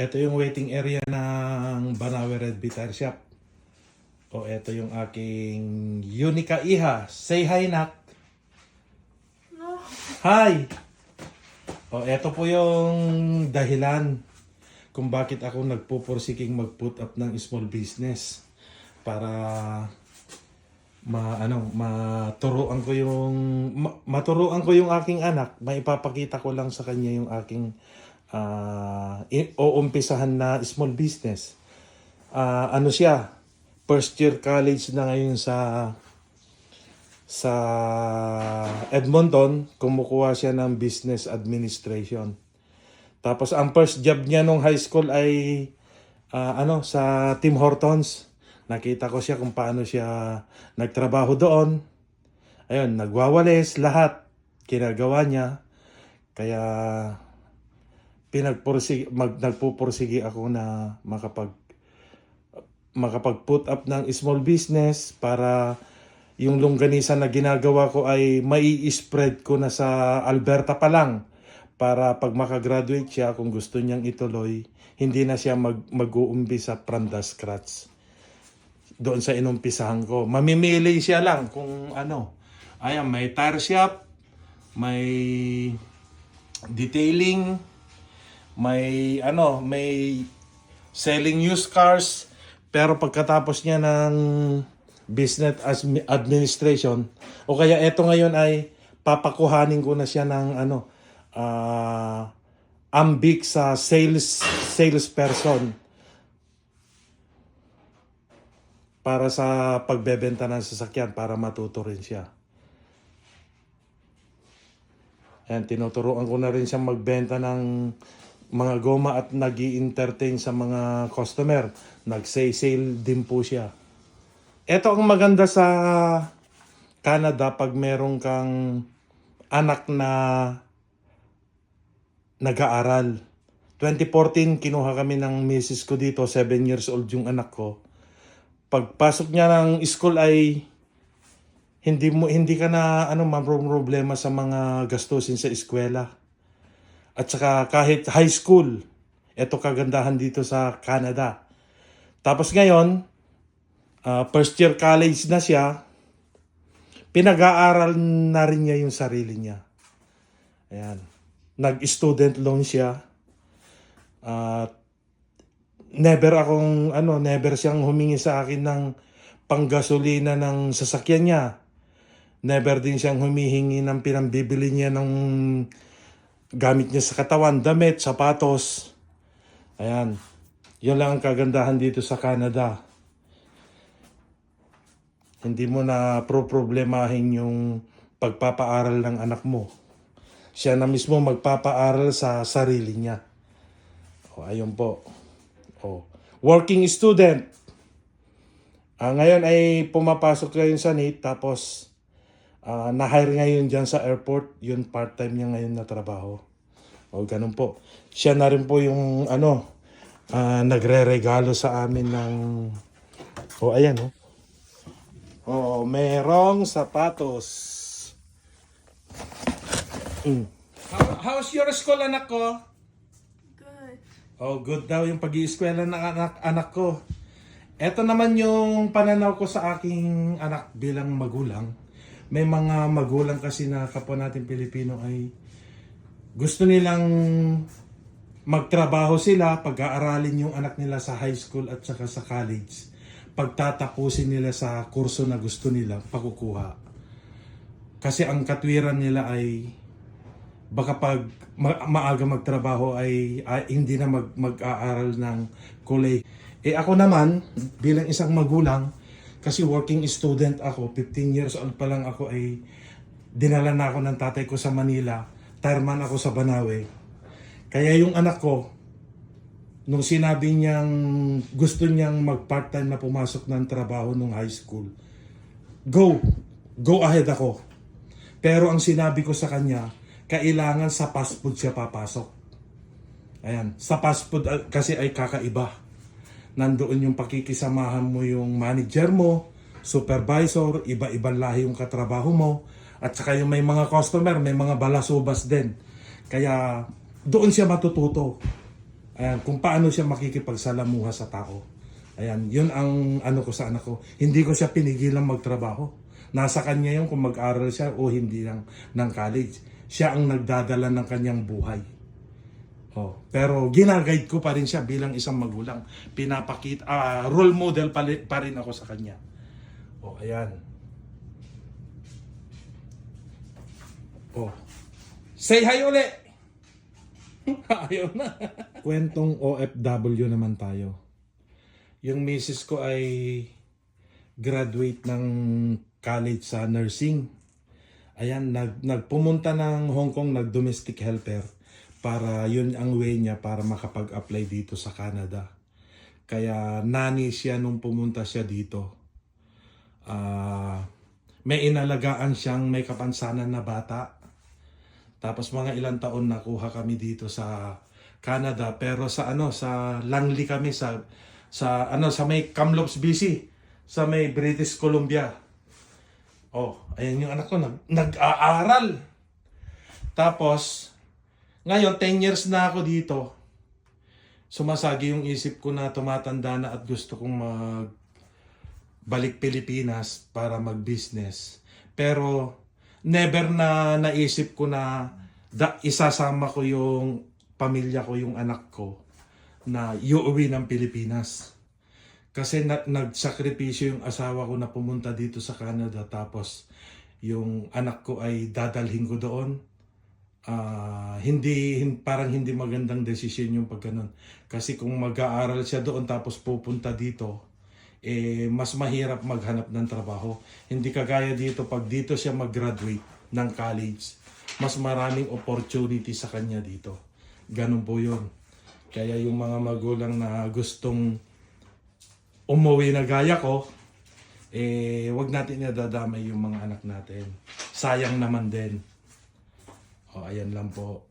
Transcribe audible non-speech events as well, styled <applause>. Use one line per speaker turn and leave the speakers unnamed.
Ito yung waiting area ng Banawe Red Tire Shop. O ito yung aking Unica Iha. Say hi, Nak. Hi! O ito po yung dahilan kung bakit ako nagpupursiking mag-put up ng small business para ma ano maturuan ko yung ma, maturuan ko yung aking anak maipapakita ko lang sa kanya yung aking i- uumpisahan na small business. Ah, ano siya? First year college na ngayon sa sa Edmonton kumukuha siya ng business administration. Tapos ang first job niya nung high school ay ah, ano sa Tim Hortons. Nakita ko siya kung paano siya nagtrabaho doon. Ayun, nagwawalis lahat. Ginagawa niya. Kaya pinagpursige mag nagpupursige ako na makapag makapag put up ng small business para yung longganisa na ginagawa ko ay mai-spread ko na sa Alberta pa lang para pag makagraduate siya kung gusto niyang ituloy hindi na siya mag mag-uumpisa from the scratch doon sa inumpisahan ko. Mamimili siya lang kung ano. Ayan, may tire shop, may detailing, may ano, may selling used cars. Pero pagkatapos niya ng business as administration, o kaya eto ngayon ay papakuhanin ko na siya ng ano, ah ambik sa sales salesperson para sa pagbebenta ng sasakyan para matuto rin siya. Ayan, tinuturuan ko na rin siya magbenta ng mga goma at nag entertain sa mga customer. Nag-sale din po siya. Ito ang maganda sa Canada pag meron kang anak na nag-aaral. 2014, kinuha kami ng misis ko dito, 7 years old yung anak ko pagpasok niya ng school ay hindi mo hindi ka na ano problema sa mga gastusin sa eskwela. At saka kahit high school, ito kagandahan dito sa Canada. Tapos ngayon, ah, first year college na siya, pinag-aaral na rin niya yung sarili niya. Ayan. Nag-student loan siya. At never akong ano, never siyang humingi sa akin ng panggasolina ng sasakyan niya. Never din siyang humihingi ng pinambibili niya ng gamit niya sa katawan, damit, sapatos. Ayan. Yun lang ang kagandahan dito sa Canada. Hindi mo na pro-problemahin yung pagpapaaral ng anak mo. Siya na mismo magpapaaral sa sarili niya. O, ayun po. Oh. Working student. Ah, ngayon ay pumapasok ngayon sa NIT tapos ah, na-hire ngayon dyan sa airport. Yun part-time niya ngayon na trabaho. O ganun po. Siya na rin po yung ano, ah, nagre-regalo sa amin ng... O ayan oh. Oh, merong sapatos. Mm. How, how's your school anak ko?
Good.
Oh, good daw yung pag eskwela ng anak, anak ko. Ito naman yung pananaw ko sa aking anak bilang magulang. May mga magulang kasi na kapwa natin Pilipino ay gusto nilang magtrabaho sila, pag-aaralin yung anak nila sa high school at saka sa college. Pagtatapusin nila sa kurso na gusto nila, pakukuha. Kasi ang katwiran nila ay baka pag ma- maaga magtrabaho ay, ay hindi na mag, mag-aaral ng college. Eh ako naman, bilang isang magulang, kasi working student ako, 15 years old pa lang ako ay dinala na ako ng tatay ko sa Manila, tireman ako sa Banawe. Kaya yung anak ko, nung sinabi niyang gusto niyang mag-part-time na pumasok ng trabaho nung high school, go, go ahead ako. Pero ang sinabi ko sa kanya, kailangan sa fast food siya papasok. Ayan, sa fast food ah, kasi ay kakaiba. Nandoon yung pakikisamahan mo yung manager mo, supervisor, iba-ibang lahi yung katrabaho mo, at saka yung may mga customer, may mga balasubas din. Kaya doon siya matututo. Ayan, kung paano siya makikipagsalamuha sa tao. Ayan, yun ang ano ko sa anak ko. Hindi ko siya pinigilan magtrabaho. Nasa kanya yun kung mag-aral siya o hindi ng, ng college. Siya ang nagdadala ng kanyang buhay. Oh, pero ginaguide ko pa rin siya bilang isang magulang. Pinapakita, ah, role model pa, pa rin ako sa kanya. Oh, ayan. Oh. Say hi uli! <laughs> Ayaw na. <laughs> Kwentong OFW naman tayo. Yung misis ko ay graduate ng college sa nursing. Ayan, nag, nagpumunta ng Hong Kong, nag-domestic helper para yun ang way niya para makapag-apply dito sa Canada. Kaya nani siya nung pumunta siya dito. Ah, may inalagaan siyang may kapansanan na bata. Tapos mga ilang taon nakuha kami dito sa Canada pero sa ano sa Langley kami sa sa ano sa may Kamloops BC sa may British Columbia. Oh, ayan yung anak ko nag, nag-aaral. Tapos ngayon 10 years na ako dito. Sumasagi yung isip ko na tumatanda na at gusto kong mag balik Pilipinas para mag-business. Pero never na naisip ko na da, isasama ko yung pamilya ko, yung anak ko na iuwi ng Pilipinas. Kasi na, nagsakripisyo yung asawa ko na pumunta dito sa Canada tapos yung anak ko ay dadalhin ko doon. Ah, hindi hin- parang hindi magandang desisyon yung pagganon. Kasi kung mag-aaral siya doon tapos pupunta dito, eh mas mahirap maghanap ng trabaho. Hindi kagaya dito pag dito siya mag-graduate ng college, mas maraming opportunity sa kanya dito. Ganun po 'yun. Kaya yung mga magulang na gustong umuwi na gaya ko, eh wag natin nadadamay yung mga anak natin. Sayang naman din. O ayan lang po.